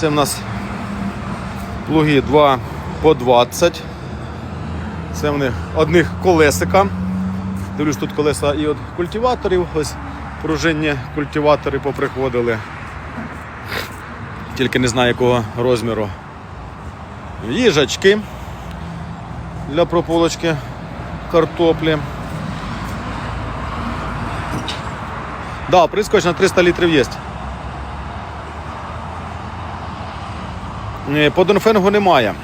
Це в нас плуги 2 по 20. Це вони одних колесика. Дивлюсь, тут колеса і від культиваторів. Ось пружинні культиватори поприходили. Тільки не знаю якого розміру. Їжачки для прополочки картоплі. Да, прискоч на 300 літрів є. По Донфенгу немає.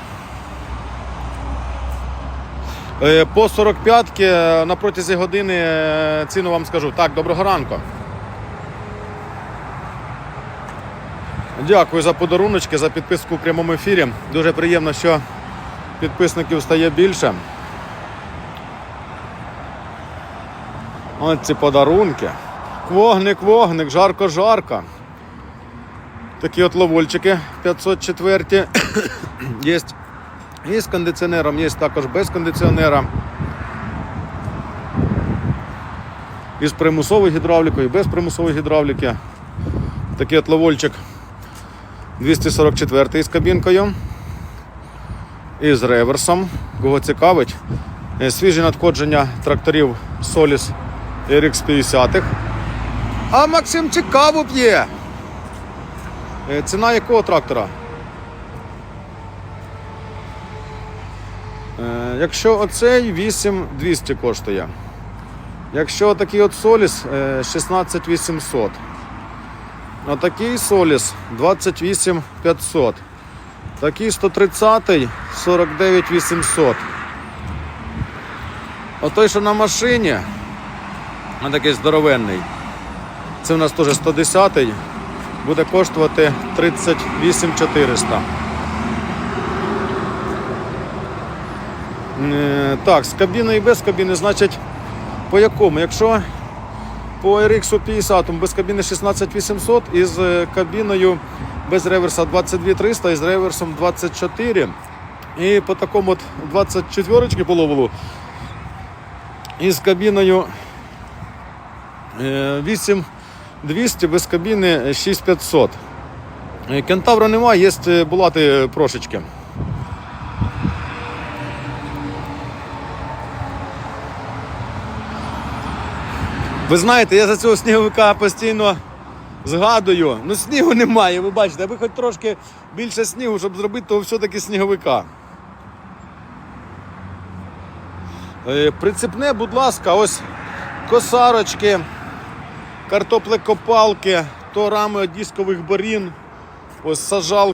Е, По 45 на протязі години е, ціну вам скажу. Так, доброго ранку. Дякую за подаруночки, за підписку в прямому ефірі. Дуже приємно, що підписників стає більше. Ось ці подарунки. Вогник, вогник, жарко, жарко. Такі от ловольчики 504. Є і з кондиціонером, є також без кондиціонера. І з примусовою гідравлікою, і без примусової гідравліки. Такий от ловольчик 244 з кабінкою. І з реверсом. Кого цікавить. Е, Свіжі надходження тракторів Solis RX 50 А Максим цікаво п'є. Е, Ціна якого трактора? Е, Якщо оцей 8200 коштує. Якщо такий от Соліс е, 16800. Отакий Соліс 28500. Такий 130 49800. Отой, що на машині, а такий здоровенний. Це у нас теж 110 буде коштувати 38 400. Е, так, з кабіни і без кабіни, значить, по якому? Якщо по RX 50 без кабіни 16800 і з кабіною без реверса 22300 і з реверсом 24. І по такому от 24 половилу і з кабіною е, 8 200, без кабіни е, 6500. Е, кентавра немає, є е, булати прошечки. Ви знаєте, я за цього сніговика постійно згадую. Ну, снігу немає, ви бачите, аби хоч трошки більше снігу, щоб зробити того все-таки сніговика. Прицепне, будь ласка, ось косарочки картоплекопалки, то рами від дискових борін, ось сажалки.